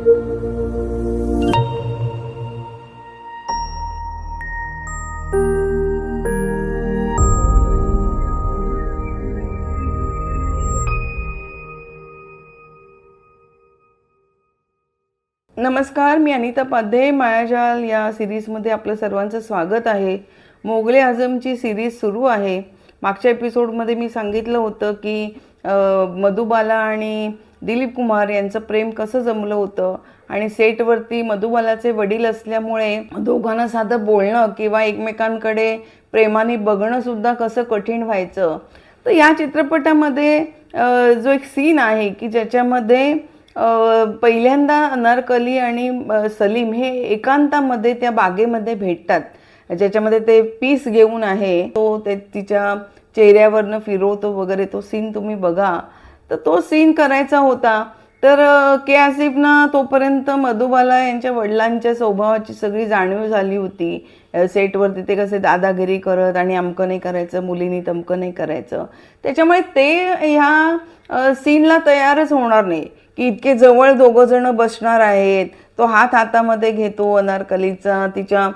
नमस्कार मी अनिता पाध्ये मायाजाल या सिरीजमध्ये आपलं सर्वांचं स्वागत आहे. मोगले आझमची सिरीज सुरू आहे. मागच्या एपिसोडमध्ये मी सांगितलं होतं की मधुबाला आणि दिलीप कुमार यांचं प्रेम कसं जमलं होतं? आणि सेटवरती मधुबालाचे वडील असल्यामुळे दोघांना साधं बोलणं किंवा एकमेकांकडे प्रेमाने बघणं सुद्धा कसं कठीण व्हायचं? तर या चित्रपटामध्ये जो एक सीन आहे की ज्याच्यामध्ये पहिल्यांदा अनारकली आणि सलीम हे एकांतामध्ये त्या बागेमध्ये भेटतात. ज्याच्यामध्ये ते पीस घेऊन आहे. तो ते तिच्या चेहऱ्यावरनं फिरवतो वगैरे तो सीन तुम्ही बघा. तर तो सीन करायचा होता. तर के आसिफना तोपर्यंत मधुबाला यांच्या वडिलांच्या स्वभावाची सगळी जाणीव झाली होती. सेटवरती ते कसे दादागिरी करत आणि अमकं नाही करायचं मुलीनी तमकं नाही करायचं. त्याच्यामुळे ते ह्या सीनला तयारच होणार नाही. की इतके जवळ दोघं जण बसणार आहेत. तो हात हातामध्ये घेतो अनारकलीचा तिच्या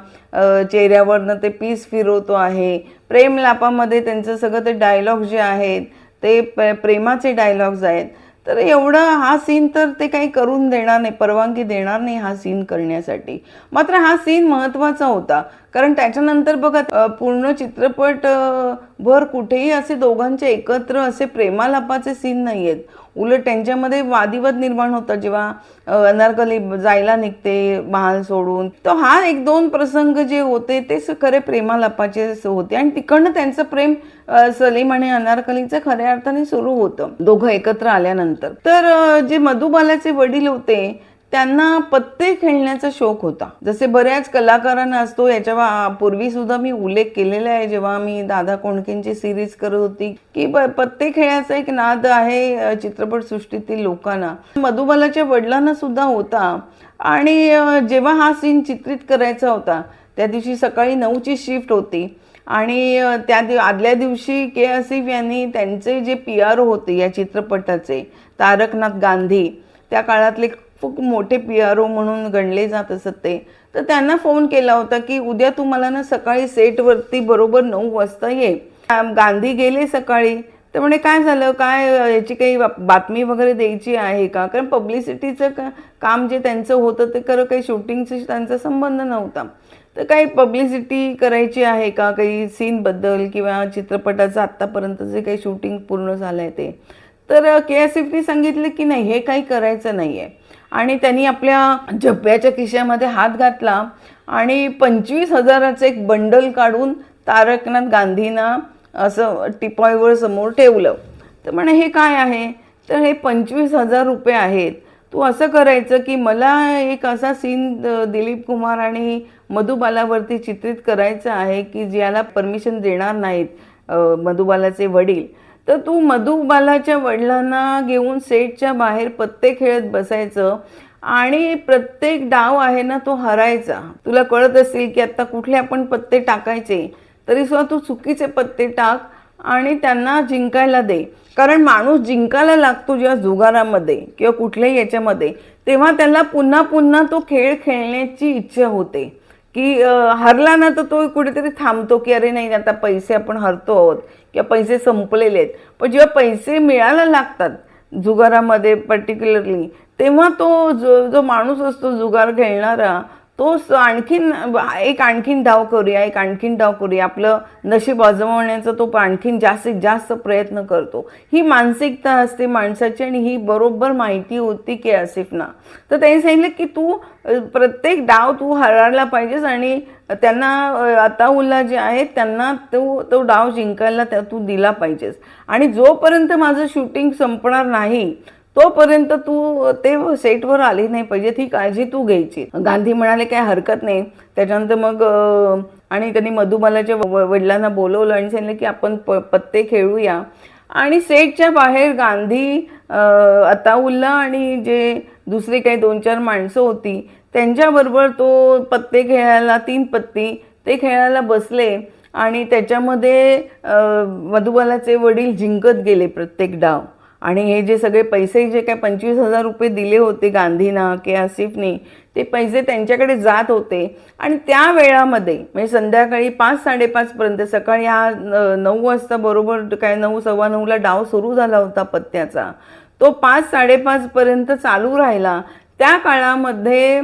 चेहऱ्यावरनं ते पीस फिरवतो आहे. प्रेम लापामध्ये त्यांचं सगळं ते डायलॉग जे आहेत ते प्रेमाचे डायलॉग्स आहेत. तर एवढा हा सीन तर ते काही करून देणार नाही परवानगी देणार नाही हा सीन करण्यासाठी. मात्र हा सीन महत्त्वाचा होता. कारण त्याच्यानंतर बघा पूर्ण चित्रपट भर कुठेही असे दोघांचे एकत्र असे प्रेमालापाचे सीन नाही आहेत उलट त्यांच्यामध्ये वादिवाद निर्माण होता जेव्हा अनारकली जायला निघते महाल सोडून. तर हा एक दोन प्रसंग जे होते ते खरे प्रेमालापाचे होते. आणि तिकडनं त्यांचं प्रेम सलीम आणि अनारकलीचं खऱ्या अर्थाने सुरू होतं. दोघं एकत्र आल्यानंतर. तर जे मधुबालाचे वडील होते त्यांना पत्ते खेळण्याचा शौक होता. जसे बऱ्याच कलाकारांना असतो याच्या पूर्वी सुद्धा मी उल्लेख केलेला आहे. जेव्हा मी दादा कोंडकेंची सिरीज करत होती की पत्ते खेळायचा एक नाद आहे चित्रपट चित्रपटसृष्टीतील लोकांना. मधुबालाच्या वडिलांना सुद्धा होता. आणि जेव्हा हा सीन चित्रित करायचा होता त्या दिवशी सकाळी नऊची शिफ्ट होती. आणि त्या दिव आदल्या दिवशी के आसिफ यांनी त्यांचे जे पी आर होते या चित्रपटाचे तारकनाथ गांधी त्या काळातले खूप मोठे पी आर ओ म्हणून गणले जात असत ते तर त्यांना फोन केला होता की उद्या तू मला ना सकाळी सेटवरती बरोबर नऊ वाजता ये. गांधी गेले सकाळी तर म्हणे काय झालं? काय याची काही बातमी वगैरे द्यायची आहे का? कारण पब्लिसिटीचं का काम जे त्यांचं होतं ते खरं काही शूटिंगशी त्यांचा संबंध नव्हता. तर काही पब्लिसिटी करायची आहे का? काही सीनबद्दल किंवा चित्रपटाचं आत्तापर्यंत जे काही शूटिंग पूर्ण झालं आहे ते. तर के एस एफने सांगितलं की नाही हे काही करायचं नाही आहे आणि त्यांनी आपल्या झप्प्याच्या खिशामध्ये हात घातला आणि पंचवीस हजाराचं एक बंडल काढून तारकनाथ गांधींना असं टिपॉयवर समोर ठेवलं. तर म्हणे हे काय आहे? तर हे पंचवीस हजार रुपये आहेत. तू असं करायचं की मला एक असा सीन दिलीप कुमार आणि मधुबालावरती चित्रित करायचं आहे की ज्याला परमिशन देणार नाहीत मधुबालाचे वडील. तर तू मधुबालाच्या वडिलांना घेऊन सेटच्या बाहेर पत्ते खेळत बसायचं आणि प्रत्येक डाव आहे ना तो हरायचा. तुला कळत असेल की आता कुठले आपण पत्ते टाकायचे? तरीसुद्धा तू चुकीचे पत्ते टाक आणि त्यांना जिंकायला दे. कारण माणूस जिंकायला लागतो जेव्हा जुगारामध्ये किंवा कुठल्याही याच्यामध्ये तेव्हा त्याला पुन्हा पुन्हा तो खेळ खेळण्याची इच्छा होते. की हरला ना तर तो कुठेतरी थांबतो की अरे नाही आता पैसे आपण हरतो आहोत किंवा पैसे संपलेले आहेत. पण जेव्हा पैसे मिळायला लागतात जुगारामध्ये पर्टिक्युलरली तेव्हा तो जो जो माणूस असतो जुगार खेळणारा तो आणखीन एक आणखीन डाव करूया एक आणखीन डाव करूया. आपलं नशीब अजमवण्याचा तो आणखीन जास्तीत जास्त प्रयत्न करतो. ही मानसिकता असते माणसाची आणि ही बरोबर माहिती होती की आसिफना. तर त्यांनी सांगितलं की तू प्रत्येक डाव तू हरायला पाहिजेस आणि त्यांना अ, अताउल्ला जे आहेत त्यांना तो तो डाव जिंकायला त्या तू दिला पाहिजेस. आणि जोपर्यंत माझं शूटिंग संपणार नाही तोपर्यंत तू ते सेटवर आली नाही पाहिजे ती काळजी तू घ्यायची. गांधी म्हणाले काय हरकत नाही. त्याच्यानंतर मग आणि त्यांनी मधुबालाच्या वडिलांना बोलवलं आणि सांगितलं की आपण प पत्ते खेळूया. आणि सेटच्या बाहेर गांधी अताउल्ला आणि जे दुसरी काही दोन चार माणसं होती त्यांच्याबरोबर तो पत्ते खेळायला तीन पत्ती ते खेळायला बसले आणि त्याच्यामध्ये मधुबालाचे वडील जिंकत गेले प्रत्येक डाव. आणि हे जे सगळे पैसे जे काय पंचवीस हजार रुपये दिले होते गांधींना के आसिफनी ते पैसे त्यांच्याकडे जात होते. आणि त्या वेळामध्ये म्हणजे संध्याकाळी पाच साडेपाचपर्यंत सकाळी हा नऊ वाजता बरोबर काय नऊ सव्वा नऊला डाव सुरू झाला होता पत्त्याचा. तो पाच साडेपाचपर्यंत चालू राहिला. त्या काळामध्ये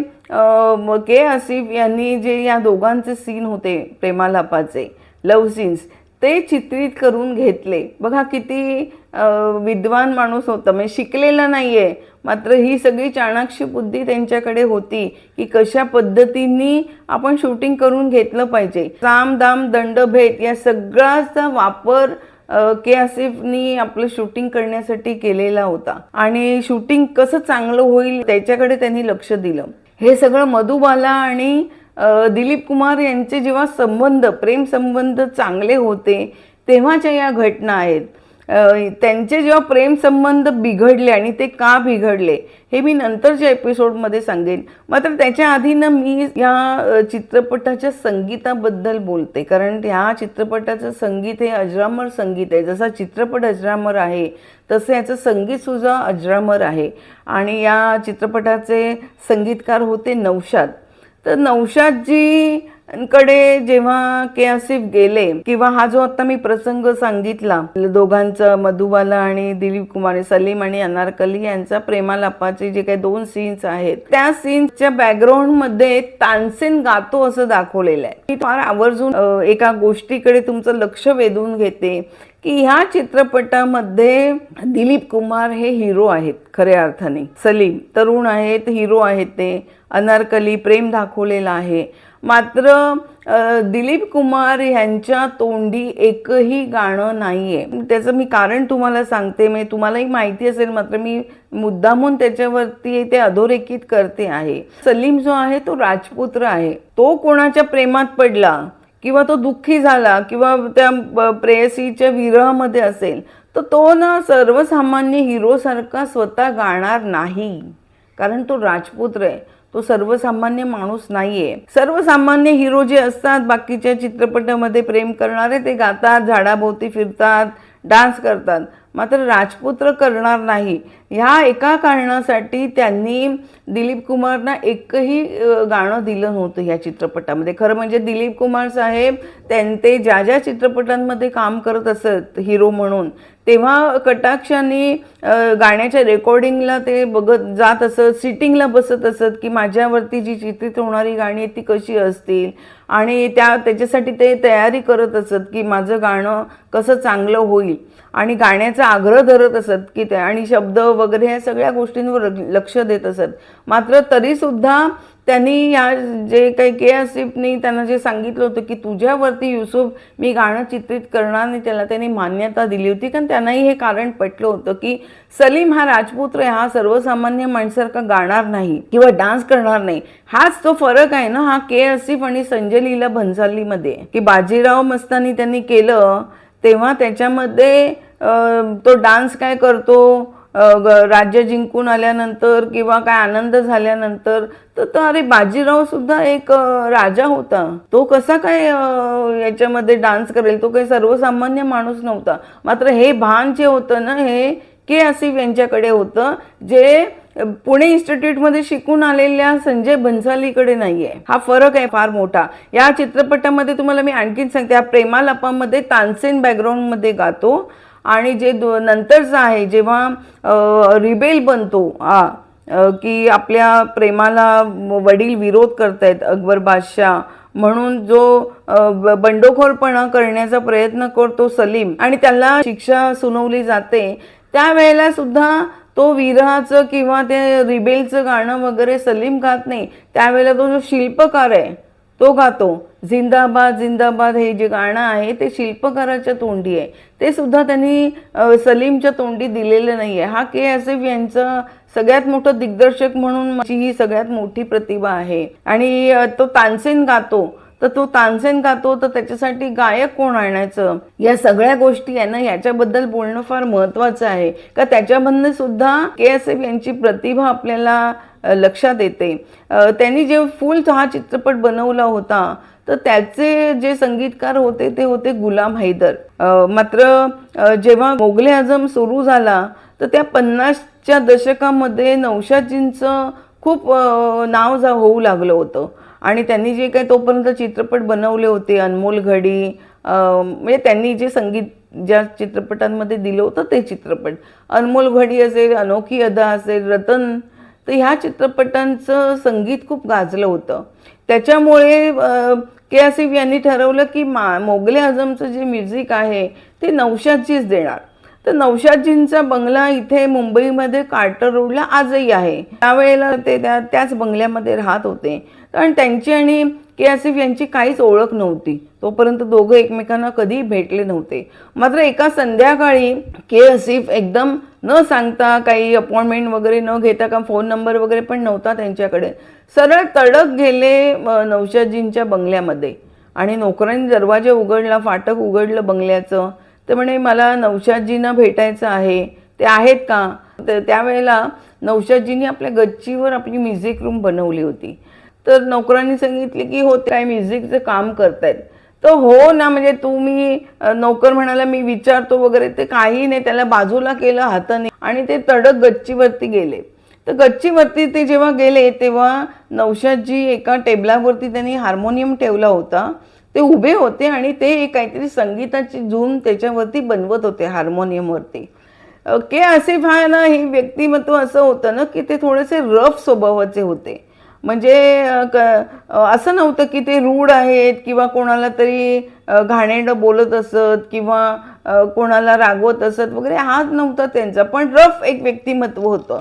के आसिफ यांनी जे या दोघांचे सीन होते प्रेमालापाचे लव्ह सीन्स ते चित्रित करून घेतले. बघा किती विद्वान माणूस होता. म्हणजे शिकलेला नाही आहे मात्र ही सगळी चाणाक्ष बुद्धी त्यांच्याकडे होती की कशा पद्धतीने आपण शूटिंग करून घेतलं पाहिजे. साम दाम दंड भेद या सगळ्याचा वापर के आसिफनी आपलं शूटिंग करण्यासाठी केलेला होता. आणि शूटिंग कसं चांगलं होईल त्याच्याकडे त्यांनी लक्ष दिलं. हे सगळं मधुबाला आणि दिलीप कुमार यांचे जेव्हा संबंध प्रेम संबंध चांगले होते तेव्हाच्या या घटना आहेत. त्यांचे जेव्हा प्रेम संबंध बिघडले आणि ते का बिघडले हे मी नंतरच्या एपिसोडमध्ये सांगेन. मात्र त्याच्या आधी ना मी या चित्रपटाच्या संगीताबद्दल बोलते. कारण ह्या चित्रपटाचं संगीत हे अजरामर संगीत आहे. जसा चित्रपट अजरामर आहे तसं याचं संगीत सुद्धा अजरामर आहे. आणि या चित्रपटाचे संगीतकार होते नौशाद. तर नौशादजीकडे जेव्हा के आसिफ गेले किंवा हा जो आता मी प्रसंग सांगितला दोघांचा मधुबाला आणि दिलीप कुमार सलीम आणि अनारकली यांचा प्रेमालापाचे जे काही दोन सीन्स आहेत त्या सीन्सच्या बॅकग्राऊंडमध्ये तानसेन गातो असं दाखवलेलं आहे. मी फार आवर्जून एका गोष्टीकडे तुमचं लक्ष वेधून घेते. की ह्या चित्रपटामध्ये दिलीप कुमार हे हिरो आहेत खऱ्या अर्थाने. सलीम तरुण आहेत हिरो आहेत ते. अनारकली प्रेम दाखवलेलं आहे. मात्र दिलीप कुमार यांच्या तोंडी एकही गाणं नाहीये. त्याचं मी कारण तुम्हाला सांगते म्हणजे मी तुम्हालाही माहिती असेल मात्र मी मुद्दामून त्याच्यावरती ते अधोरेखित करते आहे. सलीम जो आहे तो राजपुत्र आहे. तो कोणाच्या प्रेमात पडला? किंवा तो दुःखी झाला किंवा त्या प्रेयसीच्या विरहामध्ये असेल तर तो ना सर्वसामान्य हिरोसारखा स्वतः गाणार नाही. कारण तो राजपुत्र आहे. तो सर्वसामान्य माणूस नाहीये. सर्वसामान्य हिरो जे असतात बाकीच्या चित्रपटामध्ये प्रेम करणारे ते गातात झाडाभोवती फिरतात डान्स करतात. मात्र राजपुत्र करणार नाही. ह्या एका कारणासाठी त्यांनी दिलीप कुमारना एकही गाणं दिलं नव्हतं ह्या चित्रपटामध्ये. खरं म्हणजे दिलीप कुमार साहेब त्यां ते ज्या ज्या चित्रपटांमध्ये काम करत असत हिरो म्हणून तेव्हा कटाक्षाने गाण्याच्या रेकॉर्डिंगला ते बघत जात असत सिटिंगला बसत असत की माझ्यावरती जी चित्रित होणारी गाणी आहेत ती कशी असतील? आणि त्या त्याच्यासाठी ते तयारी करत असत की माझं गाणं कसं चांगलं होईल. आणि गाण्याचा आग्रह धरत असत की ते आणि शब्द वगैरे ह्या सगळ्या गोष्टींवर लक्ष देत असत. मात्र तरीसुद्धा त्यांनी या जे काही के आसिफनी त्यांना जे सांगितलं होतं की तुझ्यावरती युसुफ मी गाणं चित्रित करणार नाही त्याला त्यांनी मान्यता दिली होती. कारण त्यांनाही हे कारण पटलं होतं की सलीम हा राजपुत्र हा सर्वसामान्य माणसारखा गाणार नाही किंवा डान्स करणार नाही. हाच तो फरक आहे ना हा के आसिफ आणि संजय लीला भन्सालीमध्ये. की बाजीराव मस्तानी त्यांनी केलं तेव्हा त्याच्यामध्ये तो डान्स काय करतो? राज्य जिंकून आल्यानंतर किंवा काय आनंद झाल्यानंतर तर तो अरे बाजीराव सुद्धा एक राजा होता. तो कसा काय याच्यामध्ये डान्स करेल? तो काही सर्वसामान्य माणूस नव्हता. मात्र हे भान जे होतं ना हे के आसिफ यांच्याकडे होतं जे पुणे इन्स्टिट्यूटमध्ये शिकून आलेल्या संजय भन्सालीकडे नाहीये. हा फरक आहे फार मोठा. या चित्रपटामध्ये तुम्हाला मी आणखीन सांगते या प्रेमालापामध्ये तानसेन बॅकग्राऊंडमध्ये गातो. आणि जे दो नंतरचं आहे जेव्हा रिबेल बनतो आ की आपल्या प्रेमाला वडील विरोध करतायत अकबर बादशाह म्हणून जो बंडखोरपणा करण्याचा प्रयत्न करतो सलीम आणि त्याला शिक्षा सुनावली जाते त्यावेळेला सुद्धा तो विरहाचं किंवा ते रिबेलचं गाणं वगैरे सलीम गात नाही. त्यावेळेला तो जो शिल्पकार आहे तो गातो. जिंदाबाद जिंदाबाद हे जे गाणं आहे ते शिल्पकाराच्या तोंडी आहे. ते सुद्धा त्यांनी सलीमच्या तोंडी दिलेलं नाही आहे हा के एफ यांचं सगळ्यात मोठं दिग्दर्शक म्हणून माझी ही सगळ्यात मोठी प्रतिभा आहे. आणि तो तानसेन गातो. तर तो तानसेन गातो तर त्याच्यासाठी गायक कोण आणायचं? या सगळ्या गोष्टी आहे ना याच्याबद्दल बोलणं फार महत्वाचं आहे. का त्याच्यामधनं सुद्धा के एस एफ यांची प्रतिभा आपल्याला लक्षात येते. त्यांनी जे फुल हा चित्रपट बनवला होता तर त्याचे जे संगीतकार होते ते होते गुलाम हैदर. मात्र जेव्हा मोगले आजम सुरू झाला तर त्या पन्नासच्या दशकामध्ये नौशादजींचं खूप नाव जा होऊ लागलं होतं. आणि त्यांनी जे काही तोपर्यंत चित्रपट बनवले होते अनमोल घडी म्हणजे त्यांनी जे संगीत ज्या चित्रपटांमध्ये दिलं होतं ते चित्रपट. अनमोल घडी असेल अनोखी अदा असेल रतन तर ह्या चित्रपटांचं संगीत खूप गाजलं होतं. त्याच्यामुळे के आसिफ यांनी ठरवलं की मा मोगले आझमचं जे म्युझिक आहे ते नवशाचीच देणार. तर नवशादजींचा बंगला इथे मुंबईमध्ये कार्टर रोडला आजही आहे. त्यावेळेला ते त्या त्याच बंगल्यामध्ये राहत होते. कारण त्यांची आणि के आसिफ यांची काहीच ओळख नव्हती. तोपर्यंत दोघं एकमेकांना कधीही भेटले नव्हते. मात्र एका संध्याकाळी के आसिफ एकदम न सांगता काही अपॉइंटमेंट वगैरे न घेता का फोन नंबर वगैरे पण नव्हता त्यांच्याकडे. सरळ तडक गेले नवशादजींच्या बंगल्यामध्ये. आणि नोकरांनी दरवाजा उघडला फाटक उघडलं बंगल्याचं. तर म्हणे मला नौशादजींना भेटायचं आहे. ते आहेत का? तर त्यावेळेला नौशादजींनी आपल्या गच्चीवर आपली म्युझिक रूम बनवली होती. तर नोकरांनी सांगितले की हो ते काय म्युझिकचं काम करतायत. तर हो ना म्हणजे तुम्ही मी नोकर म्हणाला मी विचारतो वगैरे. ते काही नाही त्याला बाजूला केलं हाताने आणि ते तडक गच्चीवरती गेले. तर गच्चीवरती ते जेव्हा गेले तेव्हा नौशादजी एका टेबलावरती त्यांनी हार्मोनियम ठेवला होता. ते उभे होते आणि ते काहीतरी संगीताची झूम त्याच्यावरती बनवत होते हार्मोनियमवरती. के आसिफ हा ना हे व्यक्तिमत्व असं होतं ना की ते थोडेसे रफ स्वभावाचे होते. म्हणजे क असं नव्हतं की ते रूढ आहेत किंवा कोणाला तरी घाणेडं बोलत असत किंवा कोणाला रागवत असत वगैरे हाच नव्हता त्यांचा. पण रफ एक व्यक्तिमत्व होतं.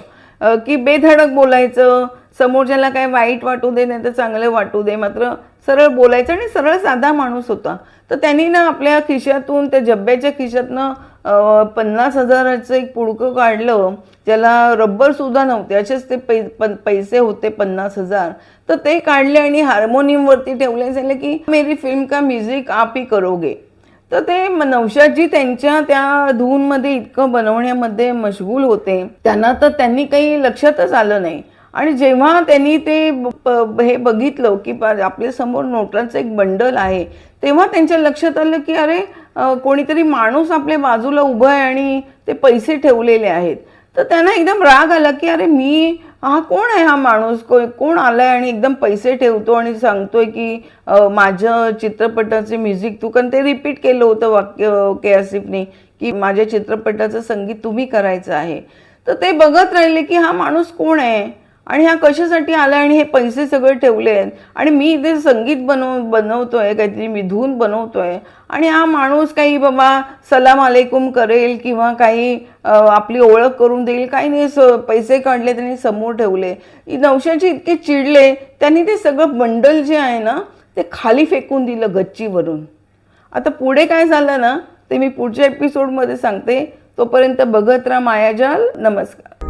की बेधडक बोलायचं समोरच्याला काय वाईट वाटू दे नाही तर चांगलं वाटू दे मात्र सरळ बोलायचं आणि सरळ साधा माणूस होता. तर त्यांनी ना आपल्या खिशातून त्या जब्ब्याच्या खिशातनं पन्नास हजाराचं एक पुडकं काढलं ज्याला रब्बर सुद्धा नव्हते. असेच ते पै पैसे होते पन्नास हजार. तर ते काढले आणि हार्मोनियमवरती ठेवले. झाले की मेरी फिल्म का म्युझिक आप ही करोगे. तर ते नवशाजी त्यांच्या त्या धूनमध्ये इतकं बनवण्यामध्ये मशगूल होते. त्यांना तर त्यांनी काही लक्षातच आलं नाही. आणि जेव्हा त्यांनी ते ब- हे बघितलं की आपल्या आपल्यासमोर नोटांचं एक बंडल आहे तेव्हा त्यांच्या लक्षात आलं की अरे कोणीतरी माणूस आपल्या बाजूला उभं आहे आणि ते पैसे ठेवलेले आहेत. तर त्यांना एकदम राग आला की अरे मी हा कोण आहे हा माणूस? को कोण आलाय आणि एकदम पैसे ठेवतो आणि सांगतोय की माझ्या चित्रपटाचे म्युझिक तू कारण ते रिपीट केलं होतं वाक्य के आसिफने की माझ्या चित्रपटाचं संगीत तुम्ही करायचं आहे. तर ते बघत राहिले की हा माणूस कोण आहे? आणि हा कशासाठी आला आणि हे पैसे सगळे ठेवले आहेत? आणि मी इथे संगीत बनव बनवतोय काहीतरी मी धून बनवतोय. आणि हा माणूस काही बाबा सलाम अलेकुम करेल किंवा काही आपली ओळख करून देईल काही नाही स पैसे काढले त्यांनी समोर ठेवले. नवशाची इतके चिडले त्यांनी ते सगळं बंडल जे आहे ना ते खाली फेकून दिलं गच्चीवरून. आता पुढे काय झालं ना ते मी पुढच्या एपिसोडमध्ये सांगते. तोपर्यंत बघत राहा मायाजाल. नमस्कार.